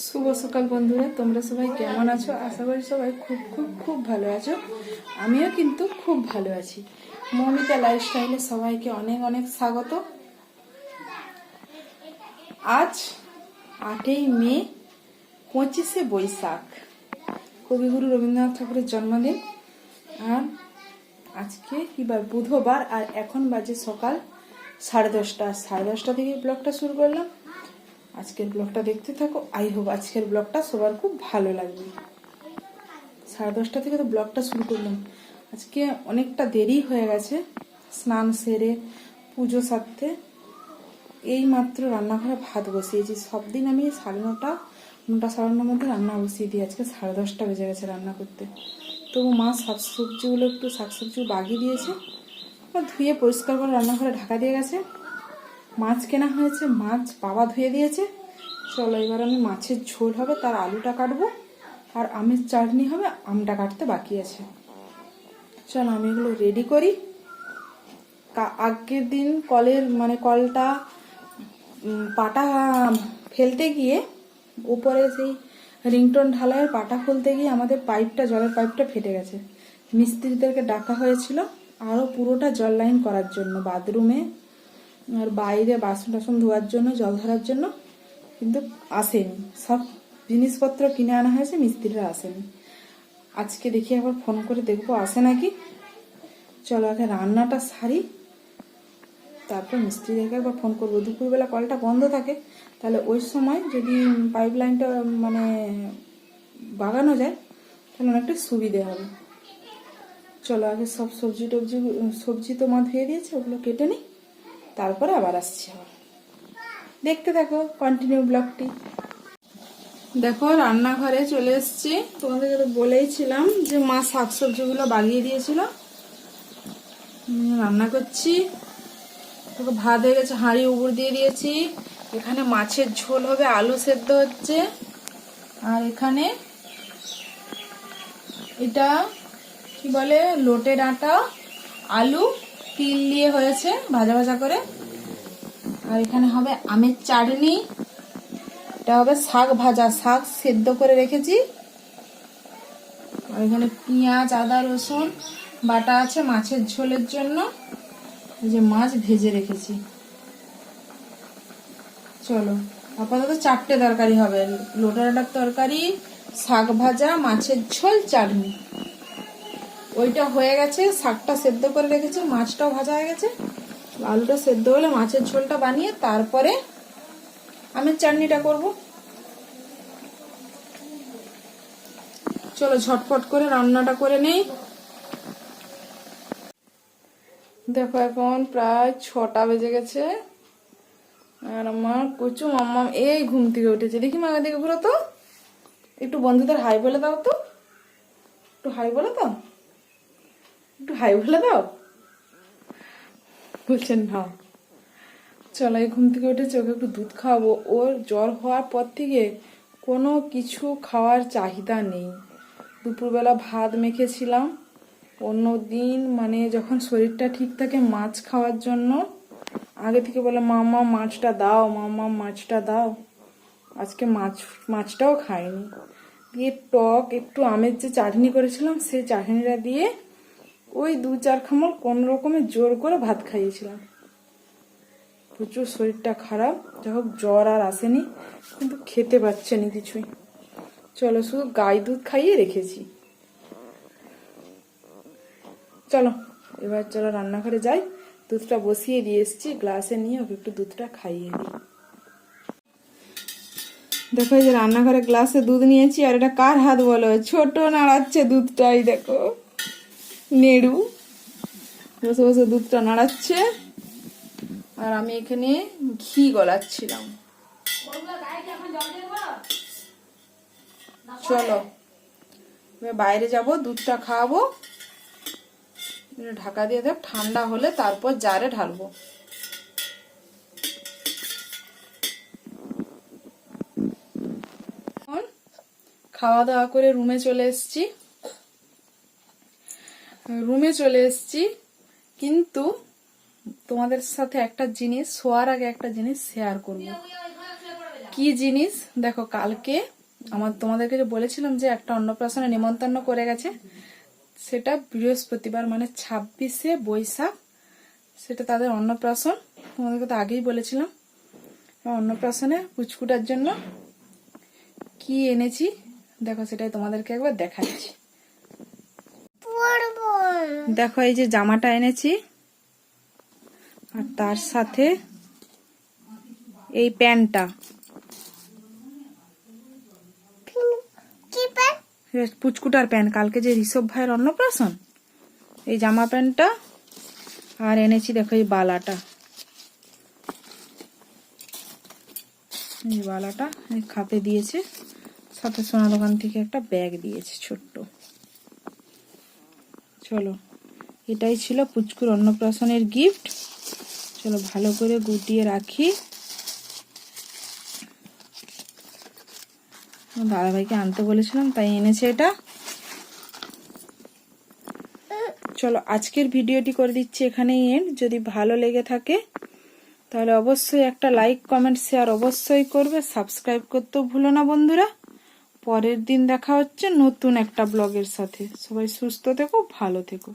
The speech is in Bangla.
শুভ সকাল বন্ধুরা, তোমরা সবাই কেমন আছো? আশা করি সবাই খুব খুব খুব ভালো আছো। আমিও কিন্তু খুব ভালো আছি। মমিতা লাইফস্টাইলে সবাইকে অনেক অনেক স্বাগত। আজ আটই মে, পঁচিশে বৈশাখ। কবিগুরু রবীন্দ্রনাথ ঠাকুরের জন্মদিন। আর আজকে কি বার বুধবার, আর এখন বাজে সকাল সাড়ে দশটা। সাড়ে দশটা থেকে ব্লগটা শুরু করলাম। আজকের ব্লগটা দেখতে থাকো। আই হোপ আজকের ব্লগটা সবার খুব ভালো লাগবে। সাড়ে দশটা থেকে তো ব্লগটা শুরু করলাম। আজকে অনেকটা দেরি হয়ে গেছে স্নান সেরে, পুজো সারতে। এই মাত্র রান্নাঘরে ভাত বসিয়েছি। সব দিন আমি সাড়ে নটা নটা সাড়ে নটার মধ্যে রান্না বসিয়ে দিই। আজকে সাড়ে দশটা বেজে গেছে রান্না করতে। তবু মা শাকসবজিগুলো একটু শাকসবজি বাগিয়ে দিয়েছে। ধুয়ে পরিষ্কার করে রান্নাঘরে ঢাকা দিয়ে গেছে। মাছ কেনা হয়েছে, মাছ বাবা ধুয়ে দিয়েছে। চলো এবার আমি মাছের ঝোল হবে, তার আলুটা কাটবো, আর আমের চাটনি হবে, আমটা কাটতে বাকি আছে। চলো আমি এগুলো রেডি করি। আগের দিন কলের মানে কলটা পাটা ফেলতে গিয়ে, উপরে সেই রিংটন ঢালাইয়ের পাটা খুলতে গিয়ে আমাদের পাইপটা, জলের পাইপটা ফেটে গেছে। মিস্ত্রিদেরকে ডাকা হয়েছিল আরও পুরোটা জল লাইন করার জন্য, বাথরুমে আর বাইরে বাসন টাসন ধোয়ার জন্য, জল ধরার জন্য কিন্তু আসেনি। সব জিনিসপত্র কিনে আনা হয়েছে, মিস্ত্রিরা আসেনি। আজকে দেখি একবার ফোন করে দেখব, আসে নাকি? চলো আগে রান্নাটা সারি। তারপর মিস্ত্রিদেরকে একবার ফোন করব। দুপুরবেলা কলটা বন্ধ থাকে, তাহলে ওই সময় যদি পাইপ লাইনটা মানে বাগানো যায়, তাহলে অনেকটা সুবিধে হবে। চলো আগে সব সবজি টবজি সবজি তো মা ধুয়ে দিয়েছে, ওগুলো কেটে নিই। তারপরে আবার আসছি আবার। দেখতে দেখো কন্টিনিউ ব্লগটি দেখো, রান্নাঘরে চলে এসেছি। তোমাদেরকে তো বলেইছিলাম যে মা শাকসবজিগুলো বাগিয়ে দিয়েছিল। রান্না করছি। দেখো, ভাত হয়ে গেছে, হাঁড়ি উপর দিয়ে দিয়েছি। এখানে মাছের ঝোল হবে, আলু সেদ্ধ হচ্ছে। আর এখানে এটা কি বলে লোটে ডাঁটা আলু তিল দিয়ে হয়েছে, ভাজা ভাজা করে। আর এখানে হবে আমের চাটনি। এটা হবে শাক ভাজা, শাক সেদ্ধ করে রেখেছি। আর এখানে পেঁয়াজ, আদা, রসুন, বাটা আছে মাছের ঝোলের জন্য। যে মাছ ভেজে রেখেছি। চলো, আপাতত চারটে তরকারি হবে। লোটা ডাটার তরকারি, শাক ভাজা, মাছের ঝোল, চাটনি। ওইটা হয়ে গেছে, শাকটা সেদ্ধ করে রেখেছি, মাছটাও ভাজা হয়ে গেছে। আলুটা সেদ্ধ হলে মাছের ঝোলটা বানিয়ে তারপরে আমের চাটনিটা করব। চলো ঝটপট করে রান্নাটা করে নেই। দেখো এখন প্রায় ছটা বেজে গেছে। আর আমার কুচু মাম্মাম এই ঘুম থেকে উঠেছে। দেখি মা দিকে ঘুরো তো। একটু বন্ধুদের হাই বলে দাও তো। একটু হাই বলে দাও। একটু হাই বলে দাও। বলছেন না। চলো ঘুম থেকে উঠেছে ওকে একটু দুধ খাওয়াবো। ওর জ্বর হওয়ার পর থেকে কোনো কিছু খাওয়ার চাহিদা নেই। দুপুরবেলা ভাত মেখেছিলাম। অন্য দিন মানে যখন শরীরটা ঠিক থাকে মাছ খাওয়ার জন্য, আগে থেকে বলে, মামা, মাছটা দাও, মামা, মাছটা দাও। আজকে মাছ, মাছটাও খাইনি। দিয়ে টক, একটু আমের যে চাটনি করেছিলাম, সেই চাটনিটা দিয়ে ওই দু চার খামল কোন রকমে জোর করে ভাত খাইয়েছিলাম। প্রচুর শরীরটা খারাপ, যাই হোক জ্বর আর আসেনি, কিন্তু খেতে পাচ্ছে না কিছুই। চলো শুধু গাই দুধ খাইয়ে রেখেছি। চলো, এবার চলো রান্নাঘরে যাই। দুধটা বসিয়ে দিয়ে এসছি, গ্লাসে নিয়ে ওকে একটু দুধটা খাইয়ে দিই। দেখো এই যে রান্নাঘরে গ্লাসে দুধ নিয়েছি, আর এটা কার হাত বলো? ছোট নাড়াচ্ছে দুধটাই, দেখো। নেড়ু। বসে বসে দুধটা নাড়াচ্ছে। আর আমি এখানে ঘি গলাচ্ছিলাম। চলো বাইরে যাব, দুধটা খাওয়াবো। ঢাকা দিয়ে দেব, ঠান্ডা হলে তারপর জারে ঢালবো। খাওয়া দাওয়া করে রুমে চলে এসেছি। রুমে চলে এসেছি। কিন্তু তোমাদের সাথে একটা জিনিস, শোয়ার আগে একটা জিনিস শেয়ার করব। কি জিনিস? দেখো, কালকে আমার, তোমাদেরকে যে বলেছিলাম যে একটা অন্নপ্রাশনে নিমন্ত্রণ করে গেছে, সেটা বৃহস্পতিবার মানে ছাব্বিশে বৈশাখ। সেটা তাদের অন্নপ্রাশন। তোমাদেরকে তো আগেই বলেছিলাম অন্নপ্রাশনে পুচকুটার জন্য কি এনেছি? দেখো, সেটাই তোমাদেরকে একবার দেখাচ্ছি। দেখো, এই যে জামাটা এনেছি। আর তার সাথে এই প্যান্টটা। পুচকুটার প্যান্ট। কালকে যে ঋষভ ভাইয়ের অন্নপ্রাশন, এই জামা প্যান্টটা। আর এনেছি, দেখো, এই বালাটা। এই বালাটা খাপে দিয়েছে। সাথে সোনা দোকান থেকে একটা ব্যাগ দিয়েছে, ছোট্ট। চলো। এটাই ছিল পুচকুর অন্নপ্রাশনের গিফট চলো ভালো করে গুটিয়ে রাখি। দাদাভাইকে আনতে বলেছিলাম, তাই এনেছে এটা। চলো আজকের ভিডিওটি করে দিচ্ছি এখানেই এন্ড যদি ভালো লেগে থাকে, তাহলে অবশ্যই একটা লাইক কমেন্ট শেয়ার অবশ্যই করবে। সাবস্ক্রাইব করতেও ভুলো না বন্ধুরা। পরের দিন দেখা হচ্ছে নতুন একটা ব্লগের সাথে। সবাই সুস্থ থেকো ভালো থেকো।